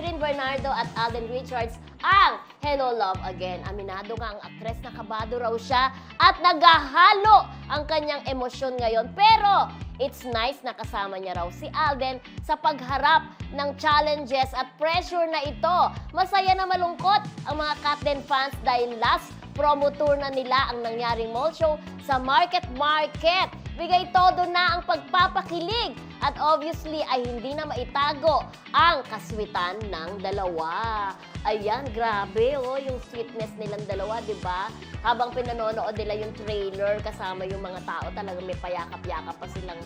Catherine Bernardo at Alden Richards ang Hello Love Again. Aminado nga ang aktres na kabado raw siya at nagahalo ang kanyang emosyon ngayon. Pero it's nice na kasama niya raw si Alden sa pagharap ng challenges at pressure na ito. Masaya na malungkot ang mga Catden fans dahil last promo tour na nila ang nangyaring mall show sa Market Market. Bigay todo na ang pagpapakilig at obviously ay hindi na maitago ang kaswitan ng dalawa. Ayan, grabe oh, yung sweetness nilang dalawa, di ba? Habang pinanonood nila yung trailer, kasama yung mga tao, talagang may payakap-yakap pa silang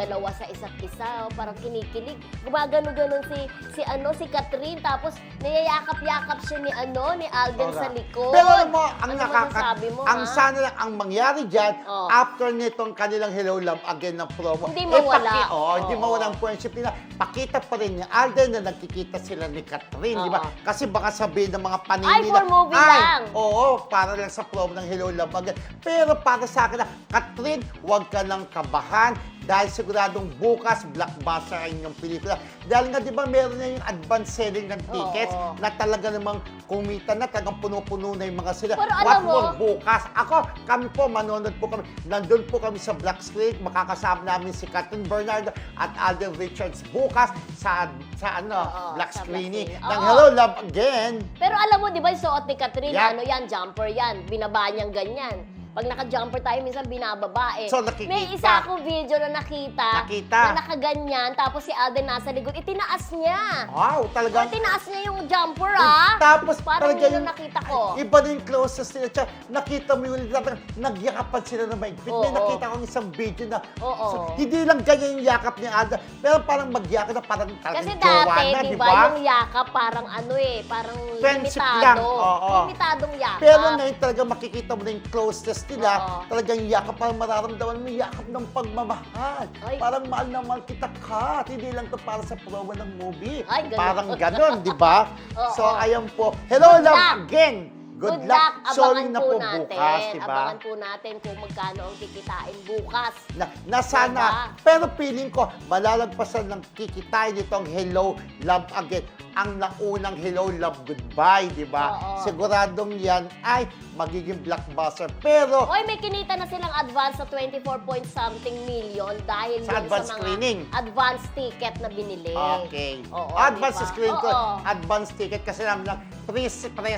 dalawa sa isa't isa. Oh, parang kinikilig. Gumagano-ganon si, si, ano, si Catherine, tapos niyayakap-yakap siya ni, ano, ni Alden sa Correct. likod. Pero alam mo, ang Ano nakaka... mo, ang ha? sana lang, ang mangyari dyan, Oh. after nitong kanilang Hello Love Again na promo, Hindi eh, mawala. paki- oh, hindi Oo. mawala ang friendship nila. Pakita pa rin ni Alden na nagkikita sila ni Catherine, di ba? Oo. Kasi baka sabihin ng mga panin Ay, for movie "Ay, lang." Oo, para lang sa promo ng Hello Love Again. Pero para sa akin na, Catherine, huwag ka nang kabahan dahil siguradong bukas blockbuster ang inyong pelikula. Dahil nga, di ba, meron na yung advance selling ng tickets Oo. na talaga namang kumita na, talagang puno-puno na yung mga sila. Pero What alam mo- more bukas? Ako, kami po, manonood po kami. Nandun po kami sa Black Street. Makakasama namin si Catherine Bernardo at Alden Richards bukas sa sa ano, Oo, Black sa Black Screening Screening. ng Oo. Hello Love Again. Pero alam mo, di ba yung suot ni Catherine, Yup. ano yan, jumper yan, binaba niyang ganyan. Pag naka-jumper tayo, minsan binababa eh. So, nakikita. May isa akong video na nakita, Nakita. na nakaganyan, tapos si Alden nasa likod, itinaas niya. Wow, Oh, talagang... itinaas niya yung jumper ah. Tapos Parang talaga yun yung- nakita ko. Iba din yung closest nila. Tsaka, nakita mo yung talagang nagyakapan sila na mahigpit. May Oo. nakita ko isang video na Oo. so, hindi lang ganyan yung yakap ni Alden, pero parang magyakap na parang Kasi talagang jowa dati, na, di di ba, ba? yung yakap parang ano eh, parang Friendship limitado. lang, oo. Limitadong yakap. Pero ngayon talaga makikita mo na yung closeness nila, Oo. talagang yakap, parang mararamdaman mo yakap ng pagmamahal. Ay. Parang mahal na mahal kita ka. Hindi lang to para sa promo ng movie. Ay, ganun. parang ganon, di ba? Oo. so, ayan po. Hello, Good love luck. again. Good, luck. Abangan Sorry na po natin. bukas, di ba? Abangan po natin kung magkano ang kikitain bukas. Na, na sana, Diba? pero feeling ko, malalagpasan ng kikitain nitong Hello, Love Again. Ang naunang Hello, Love, Goodbye, di ba? Siguradong yan ay magiging blockbuster. Pero, Oy, may kinita na silang advance sa 24 point something million dahil Sa advance sa mga screening. advance ticket na binili. Okay. Oo, advance diba? screen ko, Oo. advance ticket kasi naman lang pre pre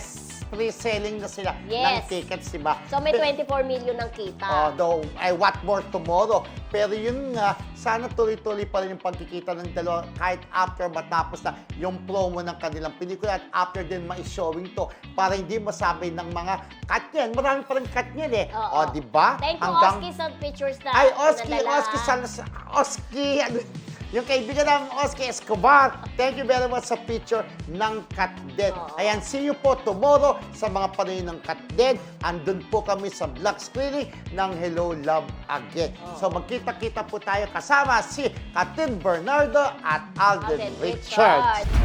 pre-selling na sila ng Yes. tickets, di ba? So may Pe- 24 million ng kita. Although, I what more tomorrow. Pero yun nga, sana tuloy-tuloy pa rin yung pagkikita ng dalawa kahit after matapos na yung promo ng kanilang pelikula at after din ma-showing to para hindi masabi ng mga cut yan. Marami pa rin cut yan eh. Oo. O, di ba? Thank you, Hanggang- Oski, sa pictures na Ay, Oski, pinadala. Oski, sana sa... Oski, ano, yung kaibigan namin, Oski Escobar. Thank you very much sa picture ng Katden. Oo. Ayan, see you po tomorrow sa mga panoy ng Katden. Andun po kami sa Black Screening ng Hello, Love Again. Oo. So magkita-kita po tayo kasama si Katin Bernardo at Alden, Alden Richards. Richards.